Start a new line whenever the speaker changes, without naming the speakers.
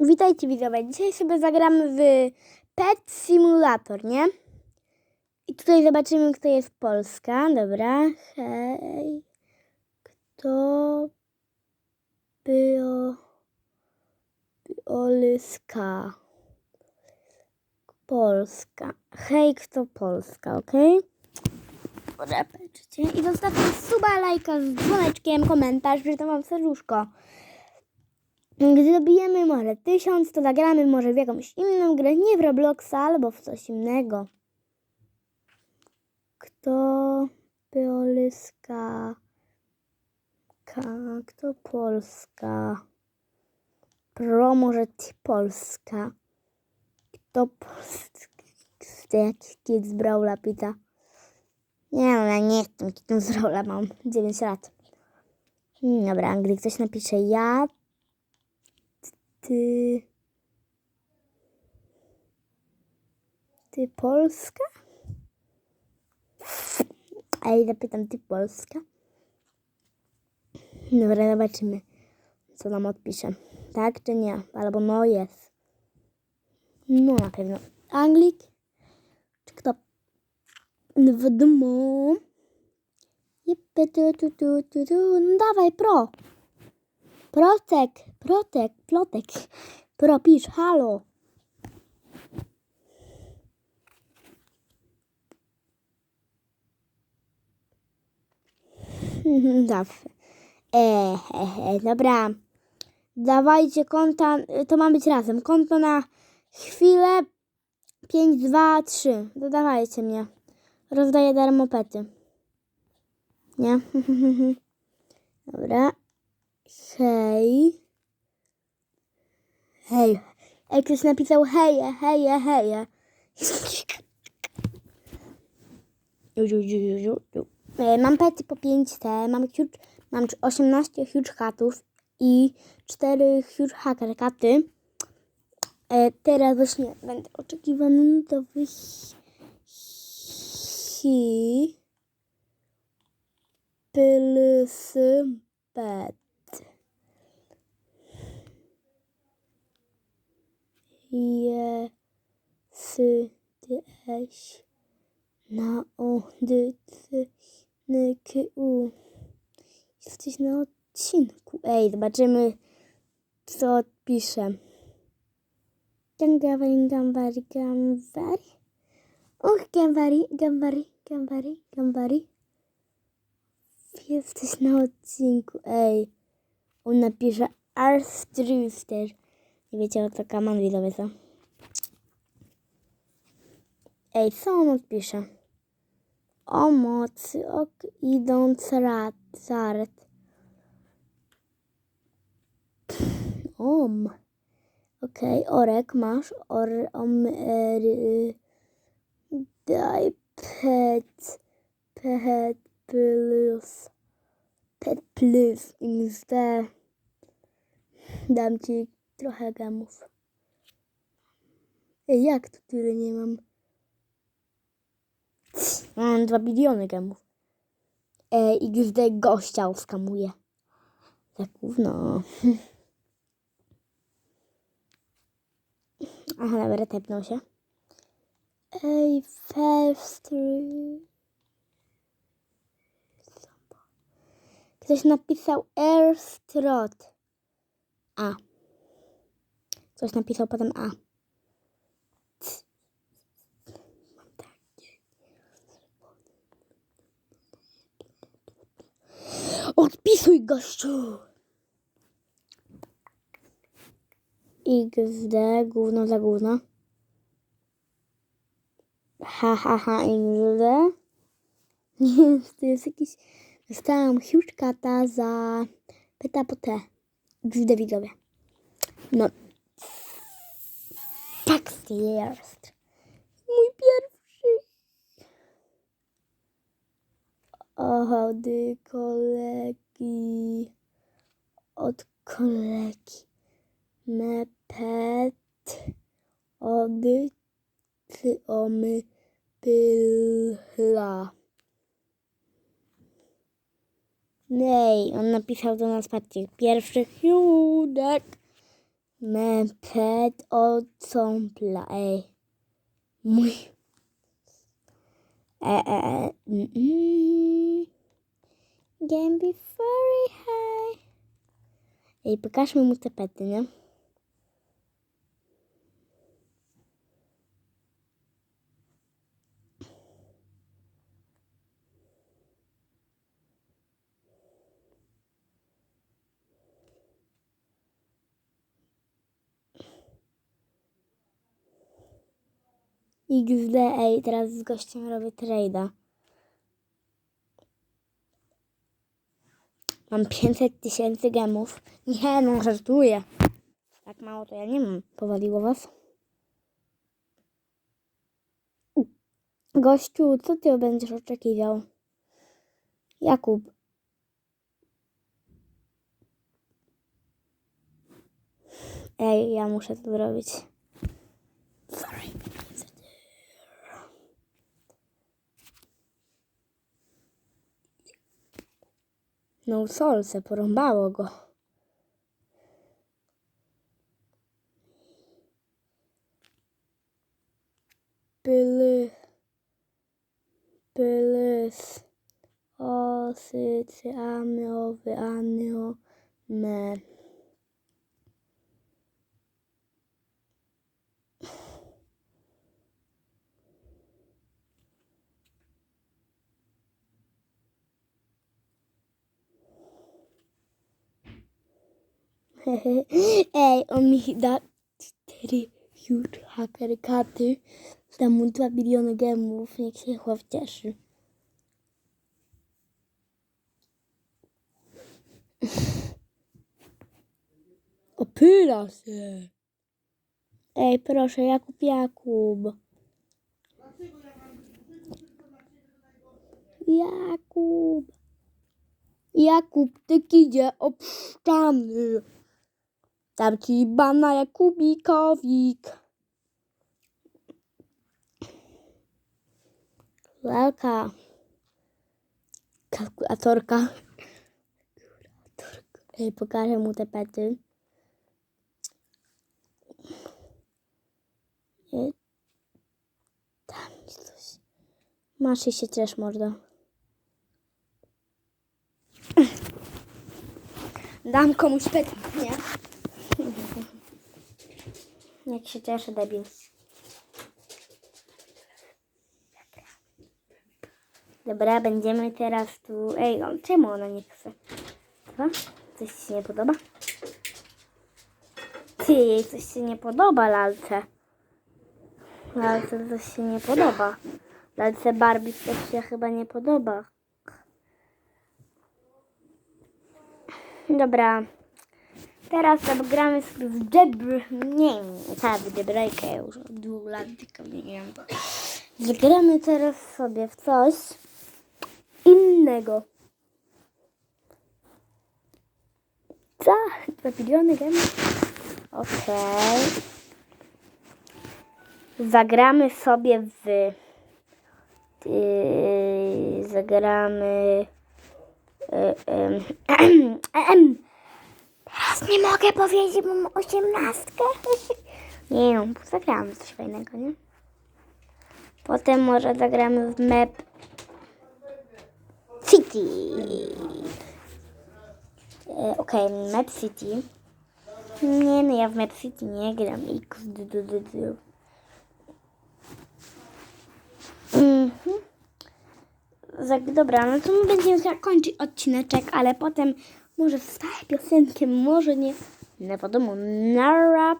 Witajcie widzowie. Dzisiaj sobie zagramy w Pet Simulator, nie? I tutaj zobaczymy, kto jest Polska. Dobra. Hej. Kto było Polska? Polska. Hej, kto Polska? Okay? Patrzcie. I zostawcie suba, lajka z dzwoneczkiem, komentarz, że to mam serduszko. Gdy dobijemy może tysiąc, to zagramy może w jakąś inną grę, nie w Robloxa albo w coś innego. Kto Polska? Ka, kto Polska? Pro może ty Polska? Kto Polska? Jakiś kid z Brawla pita. Nie ja nie jestem kidem z Brawla, mam 9 lat. Hmm, Dobra, gdy ktoś napisze ja, ty. Ty Polska? Ej, zapytam, ty Polska? Dobra, zobaczymy, co nam odpisze. Tak czy nie? Albo no jest. No na pewno. Anglik? Czy kto? Wiadomo. Jepy, tu, tu, tu, tu, tu. No dawaj, pro. Protek, protek, plotek. Pro, pisz, halo. Zawsze. E, e, dobra. Dawajcie konta, to ma być razem. Konto na chwilę 5, 2, 3. Dodawajcie mnie. Rozdaję darmopety. Nie? Dobra. Hej. Hej. Ej, ktoś napisał heje, heje, heje. E, Mam pety po 5T, mam, huge, mam 18 huge hatów i 4 huge hacker katy. E, teraz właśnie będę oczekiwany wyś... Hi... Pylsy pet. Jesteś na odcinku. Jesteś na odcinku. Ej, zobaczymy, co pisze. Gambari, gambari, gambari. Och, gambari, gambari, gambari, gambari. Jesteś na odcinku. Ej, on napisze Arstruster. Nie wiecie o co kaman widzowie co? Ej, co on odpisze? O mocy, ok, idąc rad, zart. Om. Okej, orek masz. Or, om, er, daj pet, pet plus, pet plus, insta. Dam ci trochę gemów. Ej, jak to tyle nie mam? Mam dwa biliony gemów. Ej, XD gościa oskamuje. Za gówno. Aha, dobra, tepnął się. Ej, first... Ktoś napisał Airstrot. A. Ktoś napisał potem A. Odpisuj gościu! XD, gówno za gówno. Ha, ha, ha, XD. Nie, to jest jakiś... Dostałam huge kata za... Pyta po te. XD widzowie. No. Tak jest. Mój pierwszy. Ochody kolegi. Od kolegi. Mepet. Ody. Ty omy. Pyla. Nej, on napisał do nas, patrzcie, pierwszy Judek. Me pet odsąpla. Ej. Mój. E, e, e. Mm, mm. Can be very high. Ej, pokażmy mu te XD, ej, teraz z gościem robię trade'a. Mam 500 tysięcy gemów. Nie no, żartuję. Tak mało to ja nie mam. Powaliło was? Gościu, co ty będziesz oczekiwał? Jakub. Ej, ja muszę to zrobić. No solce, porąbało go. Byly. Bylys. Osycy, amiowy, anio, Ej, on mi da cztery huge hacker katy. Dam mu 2 biliony gemów, niech się chłop cieszy. Opyla się. Ej, proszę, Jakub, Jakub. Jakub. Jakub, ty idzie obszczany. Dam ci bana Jakubikowik. Lalka. Kalkulatorka. Ej, pokażę mu te pety. Ej, Dam ci coś. Masz i się ciesz, mordo. Dam komuś pet, nie? Jak się cieszy, debil. Dobra, będziemy teraz tu... Ej, on, czemu ona nie chce? Dobra, coś ci się nie podoba? Ty, jej coś się nie podoba, lalce. Lalce coś się nie podoba. Lalce Barbie coś się chyba nie podoba. Dobra. Teraz gramy w Debr... Nie wiem, tak, w już od dwóch lat tylko nie wiem. Zagramy teraz sobie w coś innego. Co? Dwa biliony gemy? Okej. Zagramy sobie w... Yy, zagramy... Yy, em. Teraz nie mogę powiedzieć, bo mam osiemnastkę. Nie no, zagramy coś fajnego, nie? Potem może zagramy w map City. E, Okej, Map City. Nie no, ja w Map City nie gram. X. Mhm. Dobra, no to my będziemy zakończyć odcineczek, ale potem może wstaję piosenkę, może nie. Nie wiadomo, nara